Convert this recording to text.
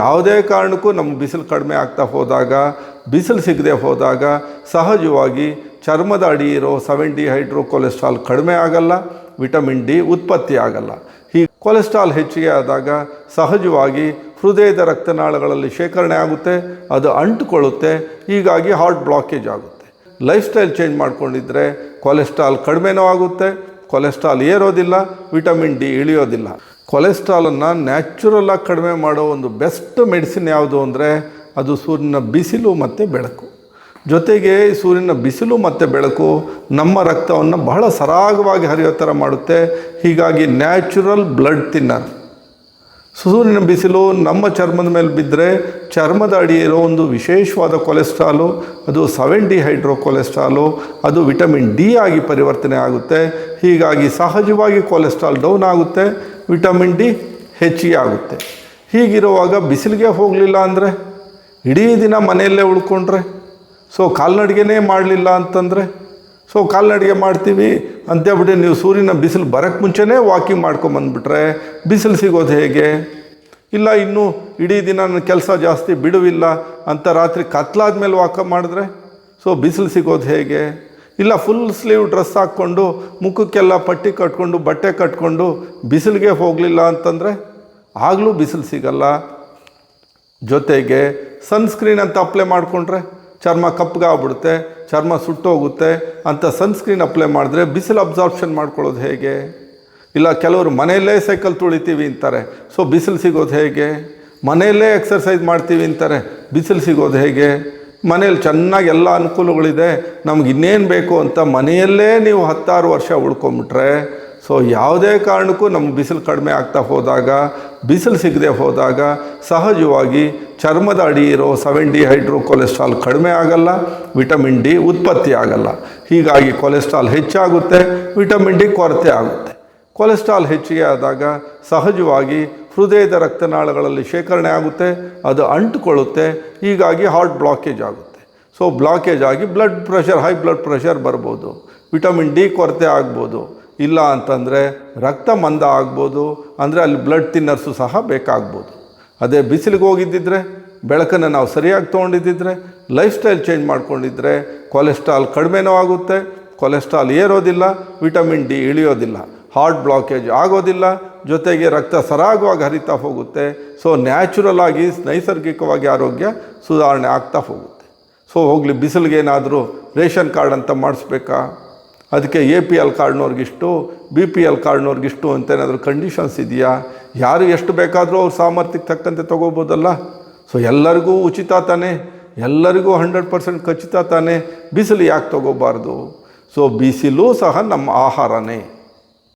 ಯಾವುದೇ ಕಾರಣಕ್ಕೂ ನಮ್ಮ ಬಿಸಿಲು ಕಡಿಮೆ ಆಗ್ತಾ ಹೋದಾಗ, ಬಿಸಿಲು ಸಿಗದೆ ಹೋದಾಗ ಸಹಜವಾಗಿ ಚರ್ಮದ ಅಡಿ ಇರೋ ಸೆವೆನ್ ಡಿ ಹೈಡ್ರೋ ಕೊಲೆಸ್ಟ್ರಾಲ್ ಕಡಿಮೆ ಆಗಲ್ಲ ವಿಟಮಿನ್ ಡಿ ಉತ್ಪತ್ತಿ ಆಗಲ್ಲ. ಈ ಕೊಲೆಸ್ಟ್ರಾಲ್ ಹೆಚ್ಚಿಗೆ ಆದಾಗ ಸಹಜವಾಗಿ ಹೃದಯದ ರಕ್ತನಾಳಗಳಲ್ಲಿ ಶೇಖರಣೆ ಆಗುತ್ತೆ, ಅದು ಅಂಟುಕೊಳ್ಳುತ್ತೆ, ಹೀಗಾಗಿ ಹಾರ್ಟ್ ಬ್ಲಾಕೇಜ್ ಆಗುತ್ತೆ. ಲೈಫ್ ಸ್ಟೈಲ್ ಚೇಂಜ್ ಮಾಡ್ಕೊಂಡಿದ್ರೆ ಕೊಲೆಸ್ಟ್ರಾಲ್ ಕಡಿಮೆನೂ ಆಗುತ್ತೆ ಕೊಲೆಸ್ಟ್ರಾಲ್ ಏರೋದಿಲ್ಲ ವಿಟಮಿನ್ ಡಿ ಇಳಿಯೋದಿಲ್ಲ. ಕೊಲೆಸ್ಟ್ರಾಲನ್ನು ನ್ಯಾಚುರಲಾಗಿ ಕಡಿಮೆ ಮಾಡೋ ಒಂದು ಬೆಸ್ಟ್ ಮೆಡಿಸಿನ್ ಯಾವುದು ಅಂದರೆ ಅದು ಸೂರ್ಯನ ಬಿಸಿಲು ಮತ್ತು ಬೆಳಕು. ಜೊತೆಗೆ ಸೂರ್ಯನ ಬಿಸಿಲು ಮತ್ತು ಬೆಳಕು ನಮ್ಮ ರಕ್ತವನ್ನು ಬಹಳ ಸರಾಗವಾಗಿ ಹರಿಯೋ ಥರ ಮಾಡುತ್ತೆ. ಹೀಗಾಗಿ ನ್ಯಾಚುರಲ್ ಬ್ಲಡ್ ತಿನ್ನರ್ ಸೂರ್ಯನ ಬಿಸಿಲು ನಮ್ಮ ಚರ್ಮದ ಮೇಲೆ ಬಿದ್ದರೆ ಚರ್ಮದ ಅಡಿ ಇರೋ ಒಂದು ವಿಶೇಷವಾದ ಕೊಲೆಸ್ಟ್ರಾಲು ಅದು ಸೆವೆನ್ ಡಿ ಹೈಡ್ರೋ ಕೊಲೆಸ್ಟ್ರಾಲು ಅದು ವಿಟಮಿನ್ ಡಿ ಆಗಿ ಪರಿವರ್ತನೆ ಆಗುತ್ತೆ. ಹೀಗಾಗಿ ಸಹಜವಾಗಿ ಕೊಲೆಸ್ಟ್ರಾಲ್ ಡೌನ್ ಆಗುತ್ತೆ. ವಿಟಮಿನ್ ಡಿ ಹೆಚ್ಚಿಗೆ ಆಗುತ್ತೆ. ಹೀಗಿರುವಾಗ ಬಿಸಿಲಿಗೆ ಹೋಗಲಿಲ್ಲ ಅಂದರೆ, ಇಡೀ ದಿನ ಮನೆಯಲ್ಲೇ ಉಳ್ಕೊಂಡ್ರೆ, ಸೊ ಕಾಲ್ನಡಿಗೆನೇ ಮಾಡಲಿಲ್ಲ ಅಂತಂದರೆ, ಸೊ ಕಾಲ್ನಡಿಗೆ ಮಾಡ್ತೀವಿ ಅಂತೇಳ್ಬಿಟ್ಟು ನೀವು ಸೂರ್ಯನ ಬಿಸಿಲು ಬರೋಕ್ಕೆ ಮುಂಚೆನೇ ವಾಕಿಂಗ್ ಮಾಡ್ಕೊಂಬಂದ್ಬಿಟ್ರೆ ಬಿಸಿಲು ಸಿಗೋದು ಹೇಗೆ? ಇಲ್ಲ, ಇನ್ನೂ ಇಡೀ ದಿನ ನನ್ನ ಕೆಲಸ ಜಾಸ್ತಿ ಬಿಡುವಿಲ್ಲ ಅಂತ ರಾತ್ರಿ ಕತ್ಲಾದ ಮೇಲೆ ವಾಕ ಮಾಡಿದ್ರೆ, ಸೊ ಬಿಸಿಲು ಸಿಗೋದು ಹೇಗೆ? ಇಲ್ಲ ಫುಲ್ ಸ್ಲೀವ್ ಡ್ರೆಸ್ ಹಾಕ್ಕೊಂಡು ಮುಖಕ್ಕೆಲ್ಲ ಪಟ್ಟಿ ಕಟ್ಕೊಂಡು, ಬಟ್ಟೆ ಕಟ್ಕೊಂಡು ಬಿಸಿಲಿಗೆ ಹೋಗಲಿಲ್ಲ ಅಂತಂದರೆ ಆಗಲೂ ಬಿಸಿಲು ಸಿಗಲ್ಲ. ಜೊತೆಗೆ ಸನ್ಸ್ಕ್ರೀನ್ ಅಂತ ಅಪ್ಲೈ ಮಾಡಿಕೊಂಡ್ರೆ ಚರ್ಮ ಕಪ್ಪಗಾಗ್ಬಿಡುತ್ತೆ ಚರ್ಮ ಸುಟ್ಟೋಗುತ್ತೆ ಅಂತ ಸನ್ಸ್ಕ್ರೀನ್ ಅಪ್ಲೈ ಮಾಡಿದ್ರೆ ಬಿಸಿಲು ಅಬ್ಸಾರ್ಪ್ಷನ್ ಮಾಡ್ಕೊಳ್ಳೋದು ಹೇಗೆ? ಇಲ್ಲ ಕೆಲವರು ಮನೆಯಲ್ಲೇ ಸೈಕಲ್ ತುಳಿತೀವಿ ಅಂತಾರೆ ಸೊ ಬಿಸಿಲು ಸಿಗೋದು ಹೇಗೆ? ಮನೆಯಲ್ಲೇ ಎಕ್ಸರ್ಸೈಸ್ ಮಾಡ್ತೀವಿ ಅಂತಾರೆ, ಬಿಸಿಲು ಸಿಗೋದು ಹೇಗೆ? ಮನೇಲಿ ಚೆನ್ನಾಗಿ ಎಲ್ಲ ಅನುಕೂಲಗಳಿದೆ, ನಮ್ಗೆ ಇನ್ನೇನು ಬೇಕು ಅಂತ ಮನೆಯಲ್ಲೇ ನೀವು ಹತ್ತಾರು ವರ್ಷ ಉಳ್ಕೊಂಬಿಟ್ರೆ, ಸೊ ಯಾವುದೇ ಕಾರಣಕ್ಕೂ ನಮ್ಮ ಬಿಸಿಲು ಕಡಿಮೆ ಆಗ್ತಾ ಹೋದಾಗ, ಬಿಸಿಲು ಸಿಗದೆ ಹೋದಾಗ ಸಹಜವಾಗಿ ಚರ್ಮದ ಅಡಿ ಇರೋ ಸೆವೆನ್ ಡಿ ಹೈಡ್ರೋ ಕೊಲೆಸ್ಟ್ರಾಲ್ ಕಡಿಮೆ ಆಗಲ್ಲ ವಿಟಮಿನ್ ಡಿ ಉತ್ಪತ್ತಿ ಆಗಲ್ಲ. ಹೀಗಾಗಿ ಕೊಲೆಸ್ಟ್ರಾಲ್ ಹೆಚ್ಚಾಗುತ್ತೆ ವಿಟಮಿನ್ ಡಿ ಕೊರತೆ ಆಗುತ್ತೆ. ಕೊಲೆಸ್ಟ್ರಾಲ್ ಹೆಚ್ಚಿಗೆ ಆದಾಗ ಸಹಜವಾಗಿ ಹೃದಯದ ರಕ್ತನಾಳಗಳಲ್ಲಿ ಶೇಖರಣೆ ಆಗುತ್ತೆ, ಅದು ಅಂಟುಕೊಳ್ಳುತ್ತೆ, ಹೀಗಾಗಿ ಹಾರ್ಟ್ ಬ್ಲಾಕೇಜ್ ಆಗುತ್ತೆ. ಸೊ ಬ್ಲಾಕೇಜ್ ಆಗಿ blood pressure high blood pressure ಬರ್ಬೋದು. ವಿಟಮಿನ್ ಡಿ ಕೊರತೆ ಆಗ್ಬೋದು. ಇಲ್ಲ ಅಂತಂದರೆ ರಕ್ತ ಮಂದ ಆಗ್ಬೋದು, ಅಂದರೆ ಅಲ್ಲಿ ಬ್ಲಡ್ ತಿನ್ನರ್ಸು ಸಹ ಬೇಕಾಗ್ಬೋದು. ಅದೇ ಬಿಸಿಲಿಗೆ ಹೋಗಿದ್ದಿದ್ರೆ, ಬೆಳಕನ್ನು ನಾವು ಸರಿಯಾಗಿ ತೊಗೊಂಡಿದ್ದಿದ್ರೆ ಲೈಫ್ ಸ್ಟೈಲ್ ಚೇಂಜ್ ಮಾಡ್ಕೊಂಡಿದ್ರೆ ಕೊಲೆಸ್ಟ್ರಾಲ್ ಕಡಿಮೆನೂ ಆಗುತ್ತೆ ಕೊಲೆಸ್ಟ್ರಾಲ್ ಏರೋದಿಲ್ಲ ವಿಟಮಿನ್ ಡಿ ಇಳಿಯೋದಿಲ್ಲ. ಹಾರ್ಟ್ ಬ್ಲಾಕೇಜ್ ಆಗೋದಿಲ್ಲ, ಜೊತೆಗೆ ರಕ್ತ ಸರಾಗವಾಗಿ ಹರಿತಾ ಹೋಗುತ್ತೆ. ಸೊ ನ್ಯಾಚುರಲ್ ಆಗಿ ನೈಸರ್ಗಿಕವಾಗಿ ಆರೋಗ್ಯ ಸುಧಾರಣೆ ಆಗ್ತಾ ಹೋಗುತ್ತೆ. ಸೊ ಹೋಗಲಿ ಬಿಸಿಲಿಗೇನಾದರೂ ರೇಷನ್ ಕಾರ್ಡ್ ಅಂತ ಮಾಡಿಸ್ಬೇಕಾ? ಅದಕ್ಕೆ ಎ ಪಿ ಎಲ್ ಕಾರ್ಡ್ನವ್ರಿಗಿಷ್ಟು, ಬಿ ಪಿ ಎಲ್ ಕಾರ್ಡ್ನವ್ರಿಗಿಷ್ಟು ಅಂತ ಏನಾದರೂ ಕಂಡೀಷನ್ಸ್ ಇದೆಯಾ? ಯಾರು ಎಷ್ಟು ಬೇಕಾದರೂ ಅವ್ರ ಸಾಮರ್ಥ್ಯಕ್ಕೆ ತಕ್ಕಂತೆ ತೊಗೋಬೋದಲ್ಲ? ಸೊ ಎಲ್ಲರಿಗೂ ಉಚಿತ ತಾನೇ? ಎಲ್ಲರಿಗೂ ಹಂಡ್ರೆಡ್ ಪರ್ಸೆಂಟ್ ಖಚಿತ ತಾನೇ? ಬಿಸಿಲು ಯಾಕೆ ತೊಗೋಬಾರ್ದು? ಸೊ ಬಿಸಿಲು ಸಹ ನಮ್ಮ ಆಹಾರನೇ.